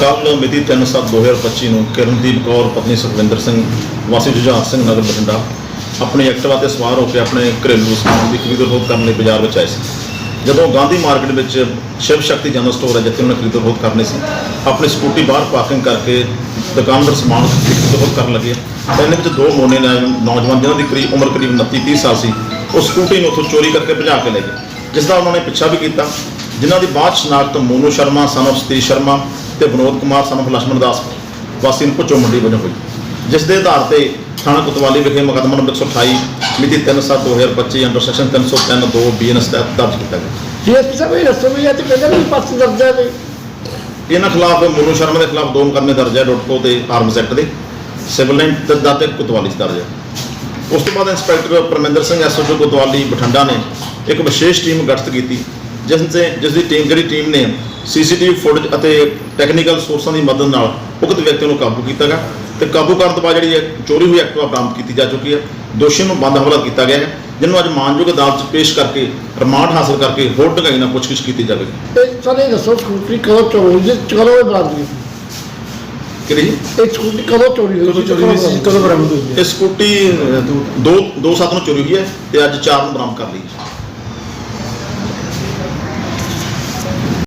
ਕੱਲ੍ਹ ਮਿਤੀ 3/7/2025 ਨੂੰ ਕਿਰਨਦੀਪ ਕੌਰ, ਪਤਨੀ ਸੁਖਵਿੰਦਰ ਸਿੰਘ, ਵਾਸੀ ਜੁਝਾਰ ਸਿੰਘ, ਨਗਰ ਬਠਿੰਡਾ ਆਪਣੇ ਐਕਟਿਵਾ ਤੇ ਸਵਾਰ ਹੋ ਕੇ ਆਪਣੇ ਘਰੇਲੂ ਸਮਾਨ ਦੀ ਖਰੀਦੋ ਫਰੋਖਤ ਕਰਨ ਲਈ ਬਾਜ਼ਾਰ ਵਿੱਚ ਆਏ ਸੀ। ਜਦੋਂ ਗਾਂਧੀ ਮਾਰਕੀਟ ਵਿੱਚ ਸ਼ਿਵ ਸ਼ਕਤੀ ਜਨਰਲ ਸਟੋਰ ਹੈ, ਜਿੱਥੇ ਉਹਨਾਂ ਖਰੀਦੋ ਬਹੁਤ ਕਰਨੇ ਸੀ, ਆਪਣੀ ਸਕੂਟੀ ਬਾਹਰ ਪਾਰਕਿੰਗ ਕਰਕੇ ਦੁਕਾਨਦਾਰ ਸਮਾਨ ਖਰੀਦੋ ਫਰੋਖਤ ਕਰਨ ਲੱਗੇ। ਤਾਂ ਇਹਨਾਂ ਵਿੱਚ ਦੋ ਮੋਨੇ ਨੌਜਵਾਨ ਜਿਨ੍ਹਾਂ ਦੀ ਕਰੀਬ ਉਮਰ ਕਰੀਬ 29 30 ਸਾਲ ਸੀ, ਉਹ ਸਕੂਟੀ ਨੂੰ ਉੱਥੋਂ ਚੋਰੀ ਕਰਕੇ ਭਜਾ ਕੇ ਲੈ ਗਏ। ਜਿਸ ਦਾ ਉਹਨਾਂ ਨੇ ਪਿੱਛਾ ਵੀ ਕੀਤਾ। ਜਿਨ੍ਹਾਂ ਦੀ ਬਾਅਦ 'ਚ ਸ਼ਨਾਖਤ ਮੋਨੂ ਸ਼ਰਮਾ ਸਨ of ਸਤੀਸ਼ ਸ਼ਰਮਾ ਤੇ ਵਿਨੋਦ ਕੁਮਾਰ ਸਨਫ ਲక్ష్ਮਣ ਦਾਸ ਵਾਸੀ ਨੂੰ ਭੁੱਚੋ ਮੰਡੀ ਵਜੋਂ ਹੋਈ ਜਿਸ ਦੇ ਆਧਾਰ ਤੇ ਥਾਣਾ ਕੁਤਵਾਲੀ ਵਿਖੇ ਮੁਕੱਦਮਾ ਨੰਬਰ 128 ਮਿਤੀ 3/7/2025 ਅੰਡਰ ਸੈਕਸ਼ਨ 303/2 ਬੀਐਨਐਸ ਤਹਿਤ ਦਰਜ ਕੀਤਾ ਗਿਆ। ਇਹ ਸਭ ਇਹ ਰਸਮ ਹੈ ਤੇ ਕਹਿੰਦੇ ਵੀ ਪਰਸ ਦਰਜ ਹੈ ਇਹਨਾਂ ਖਿਲਾਫ ਮੋਨੂ ਸ਼ਰਮਾ ਦੇ ਖਿਲਾਫ ਦੋ ਮੁਕੱਦਮੇ ਦਰਜ ਹੈ ਡੋਟਕੋ ਤੇ ਆਰਮਸ ਐਕਟ ਦੇ। ਸਿਵਲ ਲਾਈਨ ਤੇ ਦਾਤੇ ਕੋਤਵਾਲੀ ਦਰਜ ਹੈ। ਉਸ ਤੋਂ ਬਾਅਦ ਇੰਸਪੈਕਟਰ ਪਰਮਿੰਦਰ ਸਿੰਘ ਐਸਓਜੀ ਕੁਤਵਾਲੀ ਬਠਿੰਡਾ ਨੇ ਇੱਕ ਵਿਸ਼ੇਸ਼ ਟੀਮ ਗਠਿਤ ਕੀਤੀ ਜਿਸ ਤੇ ਜਿਸ ਦੀ ਟੀਮ ਜਿਹੜੀ ਟੀਮ ਨੇ ਸੀਸੀਟੀਵੀ ਫੁਟੇਜ ਅਤੇ ਟੈਕਨੀਕਲ ਸੋਰਸਾਂ ਦੀ ਮਦਦ ਨਾਲ ਉਕਤ ਵਿਅਕਤੀ ਨੂੰ ਕਾਬੂ ਕੀਤਾ ਗਿਆ ਤੇ ਕਾਬੂ ਕਰਨ ਤੋਂ ਬਾਅਦ ਜਿਹੜੀ ਇਹ ਚੋਰੀ ਹੋਈ ਐਕਟਿਵਾ ਬਰਾਮਦ ਕੀਤੀ ਜਾ ਚੁੱਕੀ ਹੈ। ਦੋਸ਼ੀ ਨੂੰ ਬੰਦ ਹਵਾਲਾ ਕੀਤਾ ਗਿਆ ਹੈ ਜਿਹਨੂੰ ਅੱਜ ਮਾਨਯੋਗ ਅਦਾਲਤ 'ਚ ਪੇਸ਼ ਕਰਕੇ ਰਿਮਾਂਡ ਹਾਸਲ ਕਰਕੇ ਹੋਰ ਢੰਗਾਈ ਨਾਲ ਪੁੱਛਗਿੱਛ ਕੀਤੀ ਜਾਵੇਗੀ। ਇਹ ਸਾਰੇ ਦੱਸੋ ਸਕੂਟਰੀ ਕਦੋਂ ਚੋਰੀ ਹੋਈ? ਸੀ ਕਦੋਂ ਇਹ ਬਰਾਮਦ ਕੀਤੀ ਕਿਹੜੀ? ਜੀ ਇਹ ਸਕੂਟਰੀ ਕਦੋਂ ਚੋਰੀ ਹੋਈ? ਕਦੋਂ ਚੋਰੀ ਹੋਈ ਸੀ? ਕਦੋਂ ਬਰਾਮਦ ਹੋਈ ਹੈ? ਇਹ ਸਕੂਟੀ ਅ, ਦੋ ਦੋ ਸੱਤ ਨੂੰ ਚੋਰੀ ਹੋਈ ਹੈ ਤੇ ਅੱਜ ਚਾਰ ਨੂੰ ਬਰਾਮਦ ਕਰ ਲਈ